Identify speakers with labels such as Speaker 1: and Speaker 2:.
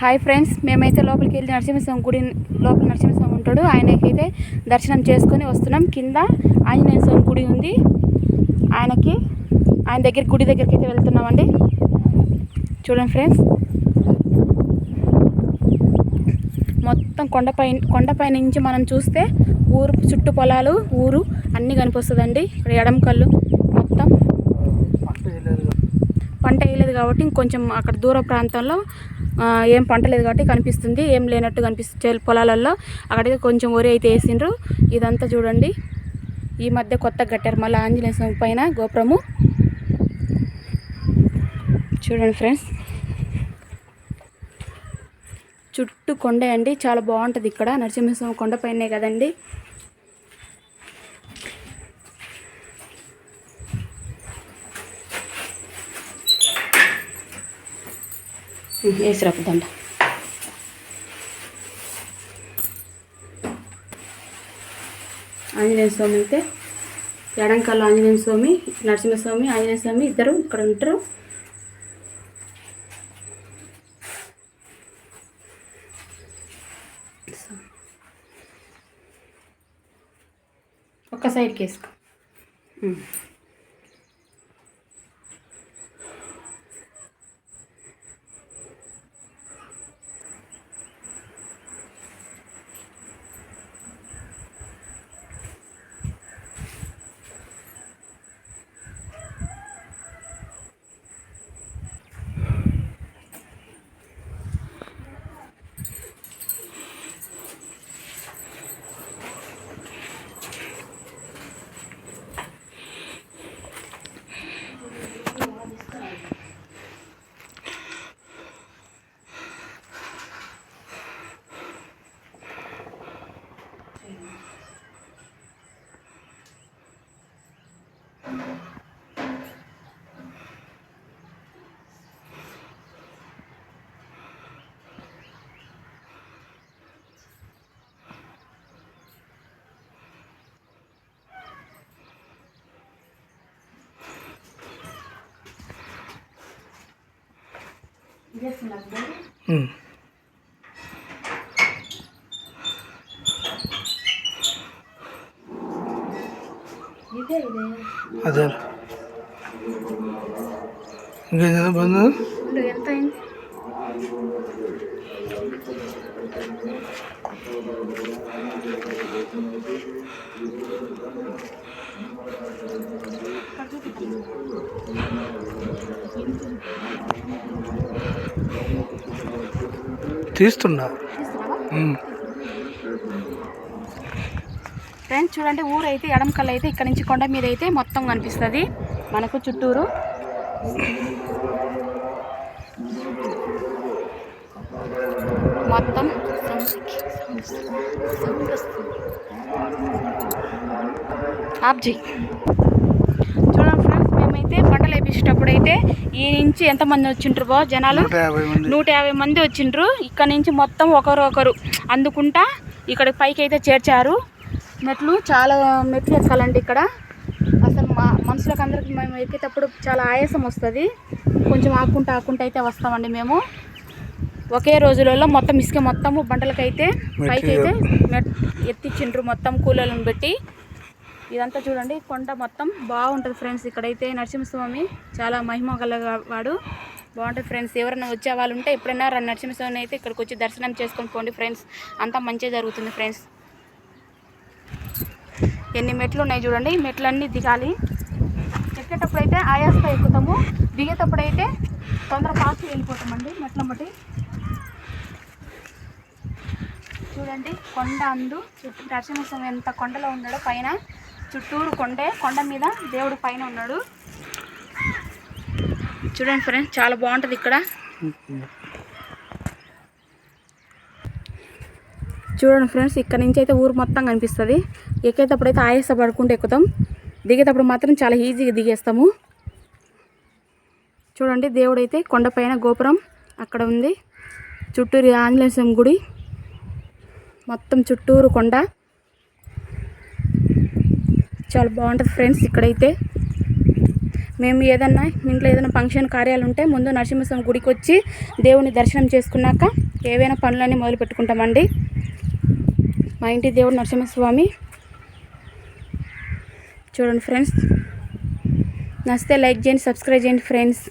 Speaker 1: Hi friends మేమైతే లోపలికి వెళ్ళి నరసింహస్వామి గుడి లోపల నరసింహస్వామి ఉంటాడు. ఆయనకైతే దర్శనం చేసుకొని వస్తున్నాం. కింద ఆంజనేయ స్వామి గుడి ఉంది. ఆయనకి ఆయన దగ్గర గుడి దగ్గరికి అయితే వెళ్తున్నామండి. చూడండి ఫ్రెండ్స్. మొత్తం కొండపై కొండపై నుంచి మనం చూస్తే ఊరు చుట్టు పొలాలు ఊరు అన్నీ కనిపిస్తుందండి. ఇక్కడ ఎడమ కళ్ళు మొత్తం. పంట వేయలేదు కాబట్టి ఇంకొంచెం అక్కడ దూర ప్రాంతంలో ఏం పంట లేదు కాబట్టి కనిపిస్తుంది. ఏం లేనట్టు కనిపిస్తుంది. పొలాలలో అక్కడికి కొంచెం వరి అయితే వేసిండ్రు. ఇదంతా చూడండి. ఈ మధ్య కొత్త కట్టారు మళ్ళీ ఆంజనేయ స్వామి పైన గోపురము. చూడండి ఫ్రెండ్స్. చుట్టూ కొండ అండి. చాలా బాగుంటుంది ఇక్కడ. నరసింహస్వామి కొండ పైనే కదండి. వేసిరాపు దండ ఆంజనేయ స్వామి అయితే ఎడంకాల ఆంజనేయ స్వామి నరసింహస్వామి ఆంజనేయ స్వామి ఇద్దరు ఇక్కడ ఉంటారు. ఒక సైడ్కి వేసుకో. ఉమ్.
Speaker 2: ఉమ్.
Speaker 1: ఇదే ఇదే
Speaker 2: అదే ఇంకేదైనా బంధు
Speaker 1: ఇప్పుడు ఎంత అయింది
Speaker 2: తీస్తున్నా.
Speaker 1: ఫ్రెండ్స్ చూడండి ఊరైతే ఎడంకల్ అయితే ఇక్కడ నుంచి కొండ మీద అయితే మొత్తం కనిపిస్తుంది. మనకు చుట్టూరు. మొత్తం ఆబ్జీ చేయి చూడండి ఫ్రెండ్స్ మేమైతే పంటలు వేపించేటప్పుడు అయితే ఈ నుంచి ఎంతమంది వచ్చింటారు జనాలు?
Speaker 2: నూట యాభై మంది.
Speaker 1: వచ్చిండ్రు. ఇక్కడ నుంచి మొత్తం ఒకరు ఒకరు అందుకుంటా ఇక్కడ పైకి అయితే చేర్చారు. మెట్లు చాలా మెట్లు ఎక్కాలండి ఇక్కడ. అసలు మా మనుషులకు అందరికి మేము ఎక్కేటప్పుడు చాలా ఆయాసం వస్తుంది. కొంచెం ఆకుంటా ఆకుంటా అయితే వస్తామండి మేము. ఒకే రోజులలో మొత్తం ఇసుక మొత్తము బండలకైతే పైకి అయితే మెట్ ఎత్తిచ్చిండ్రు మొత్తం కూలీలను పెట్టి. ఇదంతా చూడండి. కొండ మొత్తం బాగుంటుంది ఫ్రెండ్స్. ఇక్కడైతే నరసింహస్వామి చాలా మహిమ గల వాడు. బాగుంటుంది ఫ్రెండ్స్. ఎవరైనా వచ్చే వాళ్ళు ఉంటే ఎప్పుడైనా రండి నరసింహస్వామిని అయితే ఇక్కడికి వచ్చి దర్శనం చేసుకొని పోండి ఫ్రెండ్స్. అంతా మంచిగా జరుగుతుంది ఫ్రెండ్స్. ఎన్ని మెట్లు ఉన్నాయి చూడండి. మెట్లన్నీ దిగాలి. ఎక్కేటప్పుడు అయితే ఆయాస్తో ఎక్కుతాము దిగేటప్పుడు అయితే తొందర పాస్ వెళ్ళిపోతామండి మెట్ల బట్టి చూడండి కొండ అందు. చుట్టూ నరసింహస్వామి ఎంత కొండలో ఉన్నాడో పైన. చుట్టూరు కొండే కొండ మీద దేవుడు పైన ఉన్నాడు. చూడండి ఫ్రెండ్స్ చాలా బాగుంటుంది ఇక్కడ. చూడండి ఫ్రెండ్స్ ఇక్కడ నుంచి అయితే ఊరు మొత్తం కనిపిస్తుంది. ఎక్కేటప్పుడు అయితే ఆయాస పడుకుంటూ ఎక్కుతాం. దిగేటప్పుడు మాత్రం చాలా ఈజీగా దిగేస్తాము. చూడండి దేవుడు అయితే కొండపైన గోపురం అక్కడ ఉంది. చుట్టూరు ఆంజనేయ స్వామి గుడి. మొత్తం చుట్టూరు కొండ. చాలా బాగుంటుంది ఫ్రెండ్స్ ఇక్కడైతే. మేము ఏదన్నా ఇంట్లో ఏదైనా ఫంక్షన్ కార్యాలు ఉంటే ముందు నరసింహస్వామి గుడికి వచ్చి దేవుని దర్శనం చేసుకున్నాక ఏవైనా పనులన్నీ మొదలు పెట్టుకుంటామండి. మా ఇంటి దేవుడు నరసింహస్వామి. చూడండి ఫ్రెండ్స్. నచ్చితే లైక్ చేయండి సబ్స్క్రైబ్ చేయండి ఫ్రెండ్స్.